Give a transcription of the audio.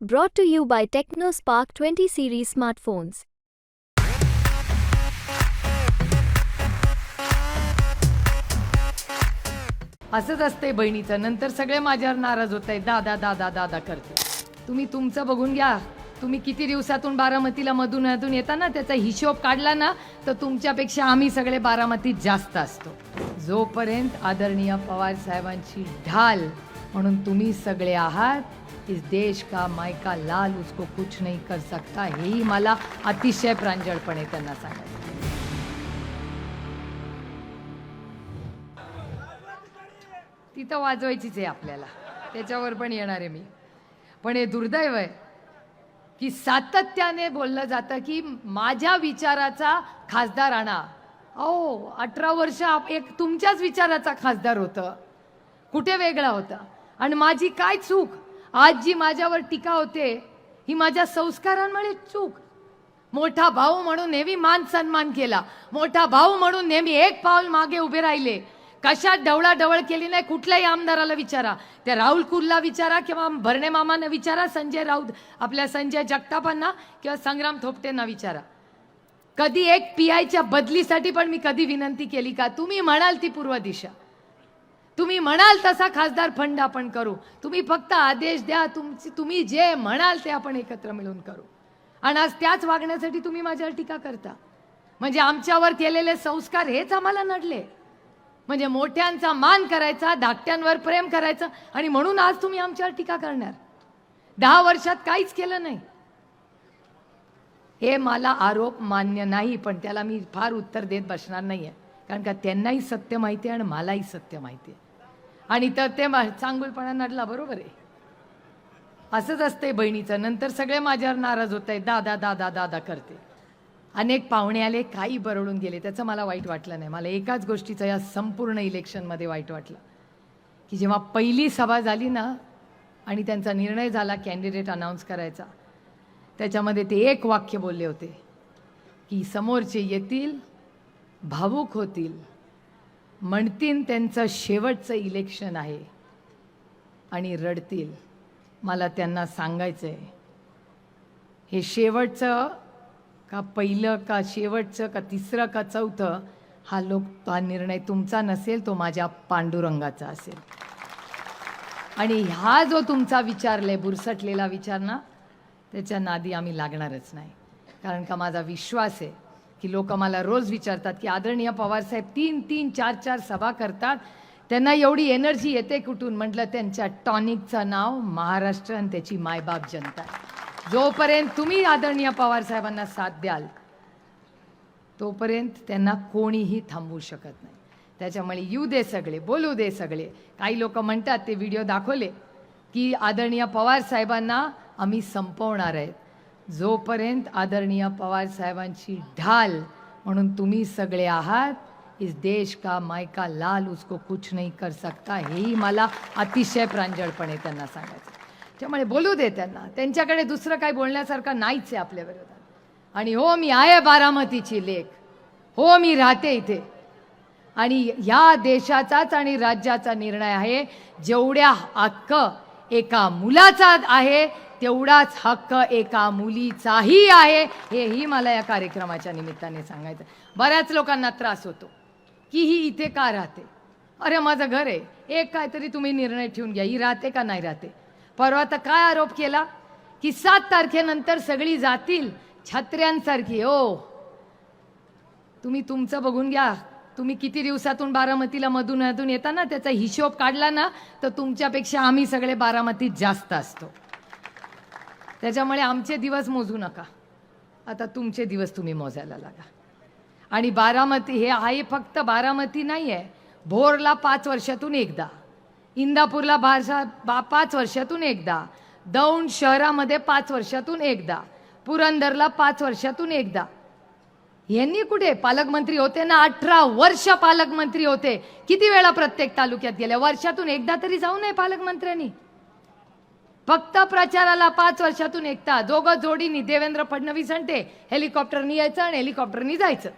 Brought to you by TechnoSpark 20 series smartphones. असंच असते बहिणीचं. नंतर सगळे माझ्यावर नाराज होत आहेत दादा दादा दादा करते. तुम्ही तुमचं बघून घ्या. तुम्ही किती दिवसातून बारामतीला मधून मधून येता ना त्याचा हिशोब काढला ना तर तुमच्यापेक्षा आम्ही सगळे बारामतीत जास्त असतो. जोपर्यंत आदरणीय पवार साहेबांची ढाल म्हणून तुम्ही सगळे आहात. इस देश का मायका लाल उसको कुछ नहीं कर सकता. हेही मला अतिशय प्रांजळपणे त्यांना सांगायचं तिथं वाजवायचीच आहे आपल्याला. त्याच्यावर पण येणार आहे मी. पण हे दुर्दैव आहे की सातत्याने बोललं जातं की माझ्या विचाराचा खासदार आणा. अहो अठरा वर्ष आप- एक तुमच्याच विचाराचा खासदार होतं. कुठे वेगळा होता? आणि माझी काय चूक? आज जी माझ्यावर टीका होते. ही माझ्या संस्कारांमुळे चूक. मोठा भाऊ म्हणून नेहमी मान सन्मान केला. मोठा भाऊ म्हणून नेहमी एक पाऊल मागे उभे राहिले. कशात ढवळाढवळ केली नाही कुठल्याही आमदाराला विचारा. त्या राहुल कुलला विचारा किंवा भरणे मामांना विचारा संजय राऊत आपल्या संजय जगतापांना किंवा संग्राम थोपटेंना विचारा. कधी एक पी आयच्या बदलीसाठी पण मी कधी विनंती केली का? तुम्ही म्हणाल ती पूर्व दिशा. तुम्ही म्हणाल तसा खासदार फंड आपण करू. तुम्ही फक्त आदेश द्या तुमची तुम्ही जे म्हणाल ते आपण एकत्र मिळून करू. आणि आज त्याच वागण्यासाठी तुम्ही माझ्यावर टीका करता. म्हणजे आमच्यावर केलेले संस्कार हेच आम्हाला नडले. म्हणजे मोठ्यांचा मान करायचा धाकट्यांवर प्रेम करायचं आणि म्हणून आज तुम्ही आमच्यावर टीका करणार. दहा वर्षात काहीच केलं नाही. हे मला आरोप मान्य नाही पण त्याला मी फार उत्तर देत बसणार नाही आहे कारण का त्यांनाही सत्य माहिती आहे आणि मलाही सत्य माहिती आहे. आणि तर ते मा- चांगुलपणा नडला बरोबर आहे. असंच असते बहिणीचं. नंतर सगळे माझ्यावर नाराज होत आहेत दादा दादा दादा करते. अनेक पाहुणे आले काही बरडून गेले. त्याचं मला वाईट वाटलं नाही. मला एकाच गोष्टीचं या संपूर्ण इलेक्शनमध्ये वाईट वाटलं. की जेव्हा पहिली सभा झाली ना आणि त्यांचा निर्णय झाला कॅन्डिडेट अनाऊन्स करायचा त्याच्यामध्ये ते एक वाक्य बोलले होते की समोरचे येतील भावूक होतील. म्हणतील त्यांचं शेवटचं इलेक्शन आहे. आणि रडतील. मला त्यांना सांगायचं आहे हे शेवटचं का पहिलं का शेवटचं का तिसरं का चौथं हा लोक हा निर्णय तुमचा नसेल तो माझ्या पांडुरंगाचा असेल. आणि हा जो तुमचा विचारले बुरसटलेला विचार ना त्याच्या नादी आम्ही लागणारच नाही. कारण का माझा विश्वास आहे की लोक मला रोज विचारतात की आदरणीय पवारसाहेब तीन तीन चार चार सभा करतात. त्यांना एवढी एनर्जी येते कुठून? म्हटलं त्यांच्या टॉनिकचं नाव महाराष्ट्र आणि त्याची मायबाप जनता जोपर्यंत तुम्ही आदरणीय पवारसाहेबांना साथ द्याल तोपर्यंत त्यांना कोणीही थांबवू शकत नाही. त्याच्यामुळे येऊ दे सगळे बोलू दे सगळे. काही लोक म्हणतात ते व्हिडिओ दाखवले की आदरणीय पवार साहेबांना आम्ही संपवणार आहेत. जोपर्यंत आदरणीय पवार साहेबांची ढाल म्हणून तुम्ही सगळे आहात इस देश का मायका लाल उसको कुछ नाही कर सकता हेही मला अतिशय प्रांजळपणे त्यांना सांगायचं त्यामुळे बोलू दे त्यांना. त्यांच्याकडे दुसरं काही बोलण्यासारखं नाहीच आहे आपल्या विरोधात. आणि हो मी आहे बारामतीची लेख. हो मी राहते इथे. आणि ह्या देशाचाच आणि राज्याचा निर्णय आहे जेवढ्या हक्क एका मुलाचा आहे तेवढाच हक्क एका मुलीचाही आहे. हेही मला या कार्यक्रमाच्या निमित्ताने सांगायचं बऱ्याच लोकांना त्रास होतो. की ही इथे का राहते? अरे माझं घर आहे. एक काहीतरी तुम्ही निर्णय ठेवून घ्या. ही राहते का नाही राहते? परवा तर काय आरोप केला? की सात तारखेनंतर सगळी जातील छत्र्यांसारखी. हो. तुम्ही तुमचं बघून घ्या. तुम्ही किती दिवसातून बारामतीला मधून मधून येता ना? त्याचा हिशोब काढला ना तर तुमच्यापेक्षा आम्ही सगळे बारामतीत जास्त असतो. त्याच्यामुळे आमचे दिवस मोजू नका. आता तुमचे दिवस तुम्ही मोजायला लागा. आणि बारामती हे आहे फक्त बारामती नाही आहे भोरला पाच वर्षातून एकदा. इंदापूरला बारसा बा पाच वर्षातून एकदा. दौंड शहरामध्ये पाच वर्षातून एकदा. पुरंदरला पाच वर्षातून एकदा. यांनी कुठे? पालकमंत्री होते ना अठरा वर्ष पालकमंत्री होते. किती वेळा प्रत्येक तालुक्यात गेल्या? वर्षातून एकदा तरी जाऊ नये पालकमंत्र्यांनी. फक्त प्रचाराला पाच वर्षातून एकदा दोघं जोडीनी देवेंद्र फडणवीस आणि ते हेलिकॉप्टरनी यायचं आणि हेलिकॉप्टरनी जायचं.